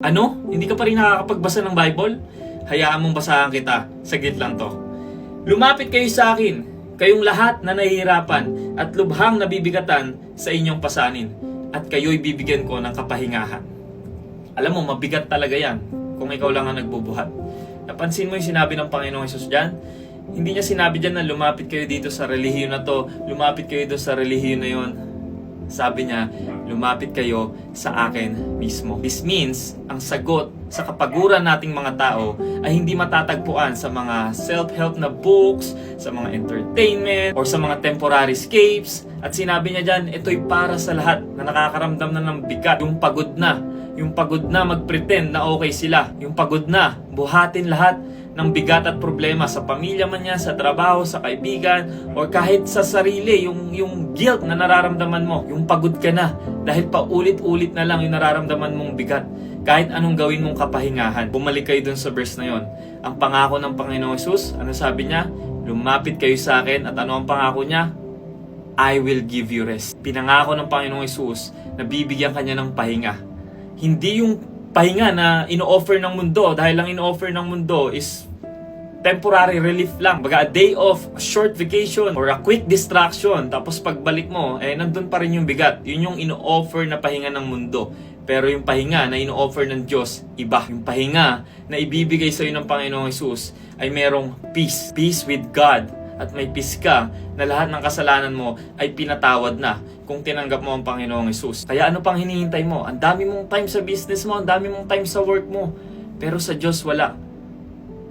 Ano? Hindi ka pa rin nakakapagbasa ng Bible? Hayaan mong basahan kita. Saglit lang to. Lumapit kayo sa akin, kayong lahat na nahihirapan at lubhang nabibigatan sa inyong pasanin, at kayo'y bibigyan ko ng kapahingahan. Alam mo, mabigat talaga yan kung ikaw lang ang nagbubuhat. Napansin mo yung sinabi ng Panginoong Yesus dyan? Hindi niya sinabi dyan na lumapit kayo dito sa relihiyon na to, lumapit kayo doon sa relihiyon na yon. Sabi niya, lumapit kayo sa akin mismo. This means, ang sagot sa kapaguran nating mga tao ay hindi matatagpuan sa mga self-help na books, sa mga entertainment, or sa mga temporary escapes. At sinabi niya dyan, ito'y para sa lahat na nakakaramdam na ng bigat. Yung pagod na, yung pagod na mag-pretend na okay sila. Yung pagod na, buhatin lahat ng bigat at problema sa pamilya man niya, sa trabaho, sa kaibigan, or kahit sa sarili, yung, yung guilt na nararamdaman mo, yung pagod ka na, dahil paulit-ulit na lang yung nararamdaman mong bigat. Kahit anong gawin mong kapahingahan. Bumalik kayo dun sa verse na yon. Ang pangako ng Panginoong Yesus, ano sabi niya? Lumapit kayo sa akin at ano ang pangako niya? I will give you rest. Pinangako ng Panginoong Yesus na bibigyan kanya ng pahinga. Hindi yung pahinga na ino-offer ng mundo dahil lang ino-offer ng mundo is temporary relief lang. Baga a day off, short vacation, or a quick distraction. Tapos pagbalik mo, eh nandun pa rin yung bigat. Yun yung ino-offer na pahinga ng mundo. Pero yung pahinga na ino-offer ng Diyos, iba. Yung pahinga na ibibigay sa iyo ng Panginoong Yesus ay merong peace. Peace with God. At may peace ka na lahat ng kasalanan mo ay pinatawad na kung tinanggap mo ang Panginoong Yesus. Kaya ano pang hinihintay mo? Ang dami mong time sa business mo, ang dami mong time sa work mo. Pero sa Diyos wala.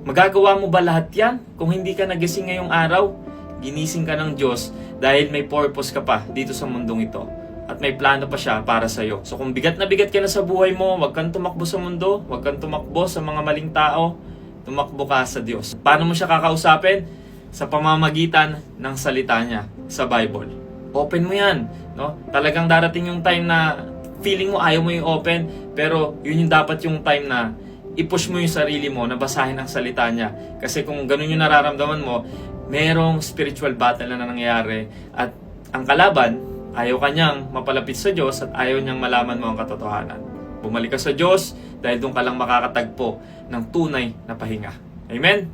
Magagawa mo ba lahat yan? Kung hindi ka nagising ngayong araw, ginising ka ng Diyos dahil may purpose ka pa dito sa mundong ito. At may plano pa siya para sa iyo. So kung bigat na bigat ka na sa buhay mo, huwag kang tumakbo sa mundo, huwag kang tumakbo sa mga maling tao, tumakbo ka sa Diyos. Paano mo siya kakausapin? Sa pamamagitan ng salita niya sa Bible. Open mo yan. No? Talagang darating yung time na feeling mo ayaw mo yung open, pero yun yung dapat yung time na i-push mo yung sarili mo na basahin ang salita niya. Kasi kung ganun yung nararamdaman mo, merong spiritual battle na nangyayari at ang kalaban, ayaw kanyang mapalapit sa Diyos at ayaw niyang malaman mo ang katotohanan. Bumalik ka sa Diyos dahil doon ka lang makakatagpo ng tunay na pahinga. Amen?